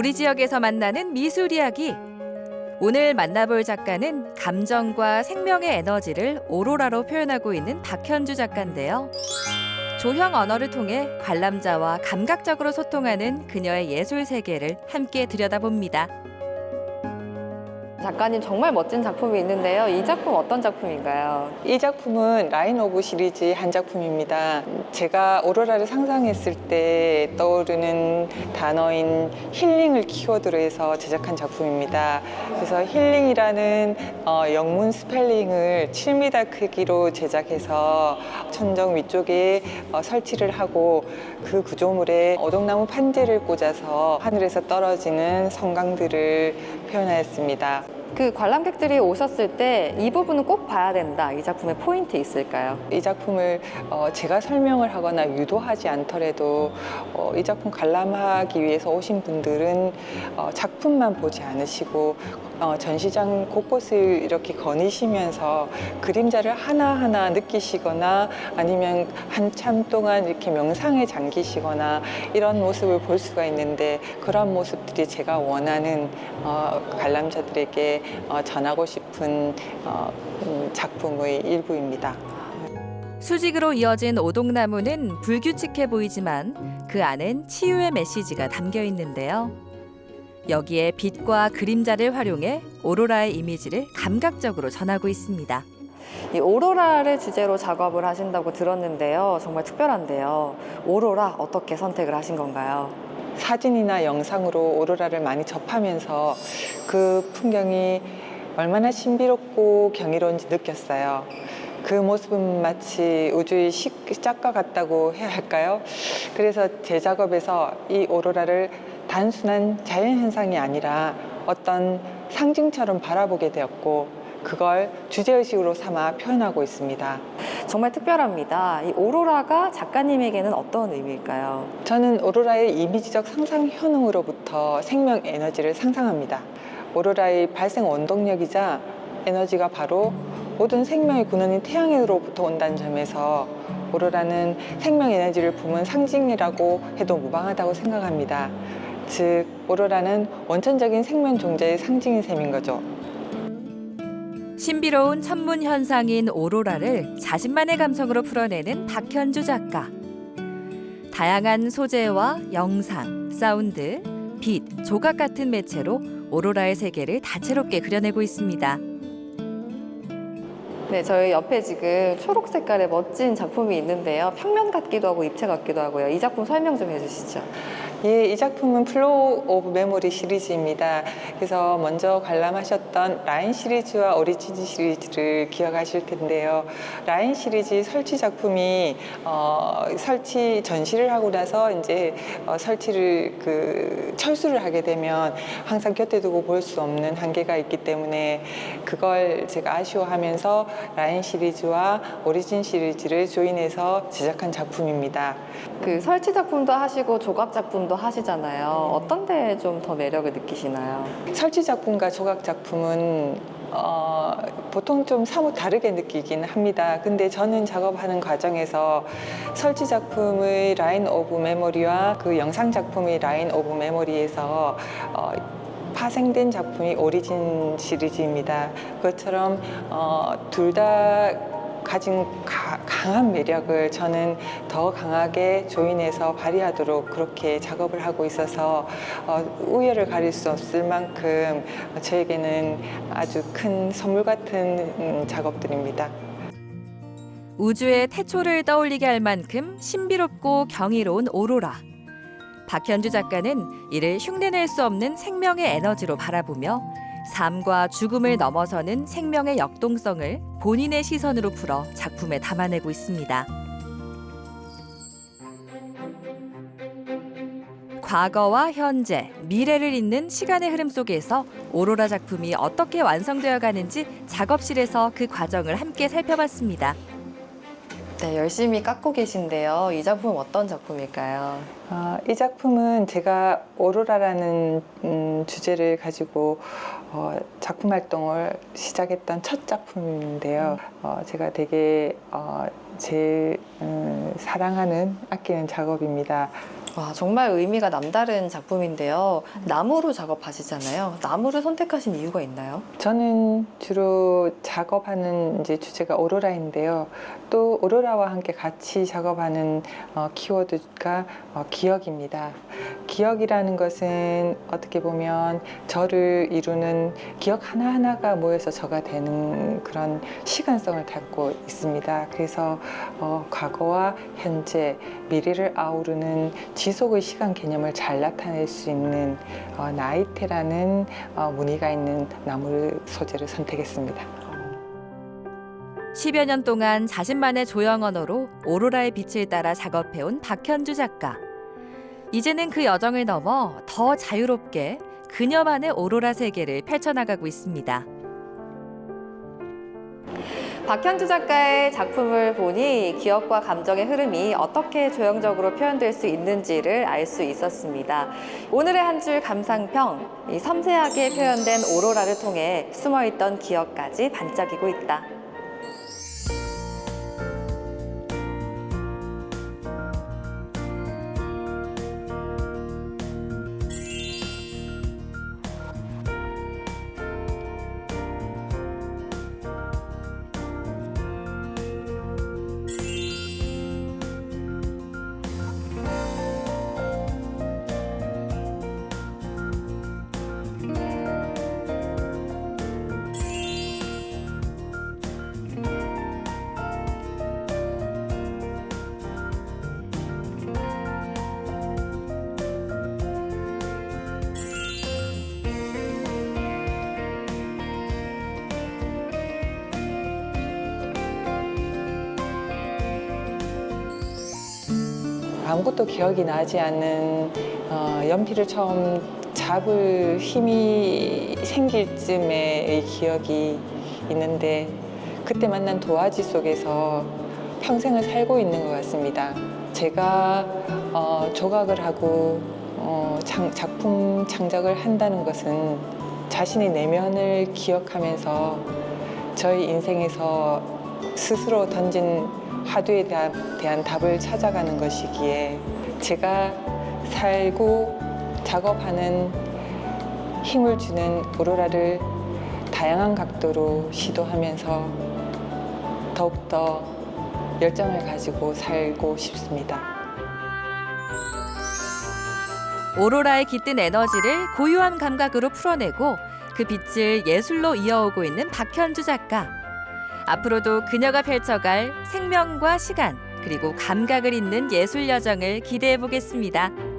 우리 지역에서 만나는 미술 이야기. 오늘 만나볼 작가는 감정과 생명의 에너지를 오로라로 표현하고 있는 박현주 작가인데요. 조형 언어를 통해 관람자와 감각적으로 소통하는 그녀의 예술 세계를 함께 들여다봅니다. 작가님 정말 멋진 작품이 있는데요. 이 작품 어떤 작품인가요? 이 작품은 라인 오브 시리즈의 한 작품입니다. 제가 오로라를 상상했을 때 떠오르는 단어인 힐링을 키워드로 해서 제작한 작품입니다. 그래서 힐링이라는 어, 영문 스펠링을 7m 크기로 제작해서 천정 위쪽에 어, 설치를 하고 그 구조물에 오동나무 판지를 꽂아서 하늘에서 떨어지는 성강들을 표현하였습니다. 그 관람객들이 오셨을 때 이 부분은 꼭 봐야 된다. 이 작품의 포인트 있을까요? 이 작품을 어, 제가 설명을 하거나 유도하지 않더라도 어, 이 작품 관람하기 위해서 오신 분들은 어, 작품만 보지 않으시고 어, 전시장 곳곳을 이렇게 거니시면서 그림자를 하나하나 느끼시거나 아니면 한참 동안 이렇게 명상에 잠기시거나 이런 모습을 볼 수가 있는데 그런 모습들이 제가 원하는 어, 관람자들에게 어, 전하고 싶은 어, 음, 작품의 일부입니다. 수직으로 이어진 오동나무는 불규칙해 보이지만 그 안엔 치유의 메시지가 담겨 있는데요. 여기에 빛과 그림자를 활용해 오로라의 이미지를 감각적으로 전하고 있습니다. 이 오로라를 주제로 작업을 하신다고 들었는데요. 정말 특별한데요. 오로라 어떻게 선택을 하신 건가요? 사진이나 영상으로 오로라를 많이 접하면서 그 풍경이 얼마나 신비롭고 경이로운지 느꼈어요. 그 모습은 마치 우주의 시작과 같다고 해야 할까요? 그래서 제 작업에서 이 오로라를 단순한 자연현상이 아니라 어떤 상징처럼 바라보게 되었고 그걸 주제의식으로 삼아 표현하고 있습니다. 정말 특별합니다. 이 오로라가 작가님에게는 어떤 의미일까요? 저는 오로라의 이미지적 상상 효능으로부터 생명 에너지를 상상합니다. 오로라의 발생 원동력이자 에너지가 바로 모든 생명의 근원인 태양으로부터 온다는 점에서 오로라는 생명 에너지를 품은 상징이라고 해도 무방하다고 생각합니다. 즉, 오로라는 원천적인 생명 존재의 상징인 셈인 거죠. 신비로운 천문 현상인 오로라를 자신만의 감성으로 풀어내는 박현주 작가. 다양한 소재와 영상, 사운드, 빛, 조각 같은 매체로 오로라의 세계를 다채롭게 그려내고 있습니다. 네, 저희 옆에 지금 초록 색깔의 멋진 작품이 있는데요. 평면 같기도 하고 입체 같기도 하고요. 이 작품 설명 좀 해주시죠. 예, 이 작품은 플로우 오브 메모리 시리즈입니다. 그래서 먼저 관람하셨던 라인 시리즈와 오리진 시리즈를 기억하실 텐데요. 라인 시리즈 설치 작품이 어, 설치 전시를 하고 나서 이제 어, 설치를 그 철수를 하게 되면 항상 곁에 두고 볼 수 없는 한계가 있기 때문에 그걸 제가 아쉬워하면서 라인 시리즈와 오리진 시리즈를 조인해서 제작한 작품입니다. 그 설치 작품도 하시고 조각 작품도 하시잖아요. 어떤 데좀더 매력을 느끼시나요? 설치 작품과 조각 작품은 어, 보통 좀 사뭇 다르게 느끼긴 합니다. 근데 저는 작업하는 과정에서 설치 작품의 라인 오브 메모리와 그 영상 작품의 라인 오브 메모리에서 어, 파생된 작품이 오리진 시리즈입니다. 그것처럼 어, 둘다 가진 가- 강한 매력을 저는 더 강하게 조인해서 발휘하도록 그렇게 작업을 하고 있어서 어, 우열을 가릴 수 없을 만큼 저에게는 아주 큰 선물 같은 음, 작업들입니다. 우주의 태초를 떠올리게 할 만큼 신비롭고 경이로운 오로라. 박현주 작가는 이를 흉내낼 수 없는 생명의 에너지로 바라보며 삶과 죽음을 넘어서는 생명의 역동성을 본인의 시선으로 풀어 작품에 담아내고 있습니다. 과거와 현재, 미래를 잇는 시간의 흐름 속에서 오로라 작품이 어떻게 완성되어 가는지 작업실에서 그 과정을 함께 살펴봤습니다. 네, 열심히 깎고 계신데요. 이 작품 어떤 작품일까요? 어, 이 작품은 제가 오로라라는 음, 주제를 가지고 어, 작품 활동을 시작했던 첫 작품인데요. 어, 제가 되게 어, 제일 음, 사랑하는 아끼는 작업입니다. 와, 정말 의미가 남다른 작품인데요. 나무로 작업하시잖아요. 나무를 선택하신 이유가 있나요? 저는 주로 작업하는 이제 주제가 오로라인데요. 또 오로라와 함께 같이 작업하는 어, 키워드가 어, 기억입니다. 기억이라는 것은 어떻게 보면 저를 이루는 기억 하나하나가 모여서 저가 되는 그런 시간성을 갖고 있습니다. 그래서 어, 과거와 현재, 미래를 아우르는 지속의 시간 개념을 잘 나타낼 수 있는 어, 나이테라는 어, 무늬가 있는 나무 소재를 선택했습니다. 10여 년 동안 자신만의 조형 언어로 오로라의 빛을 따라 작업해온 박현주 작가. 이제는 그 여정을 넘어 더 자유롭게 그녀만의 오로라 세계를 펼쳐나가고 있습니다. 박현주 작가의 작품을 보니 기억과 감정의 흐름이 어떻게 조형적으로 표현될 수 있는지를 알 수 있었습니다. 오늘의 한 줄 감상평, 이 섬세하게 표현된 오로라를 통해 숨어있던 기억까지 반짝이고 있다. 아무것도 기억이 나지 않는 어, 연필을 처음 잡을 힘이 생길 쯤의 기억이 있는데 그때 만난 도화지 속에서 평생을 살고 있는 것 같습니다. 제가 어, 조각을 하고 어, 장- 작품 창작을 한다는 것은 자신의 내면을 기억하면서 저희 인생에서 스스로 던진 화두에 대한, 대한 답을 찾아가는 것이기에 제가 살고 작업하는 힘을 주는 오로라를 다양한 각도로 시도하면서 더욱더 열정을 가지고 살고 싶습니다. 오로라의 깃든 에너지를 고유한 감각으로 풀어내고 그 빛을 예술로 이어오고 있는 박현주 작가. 앞으로도 그녀가 펼쳐갈 생명과 시간 그리고 감각을 잇는 예술 여정을 기대해 보겠습니다.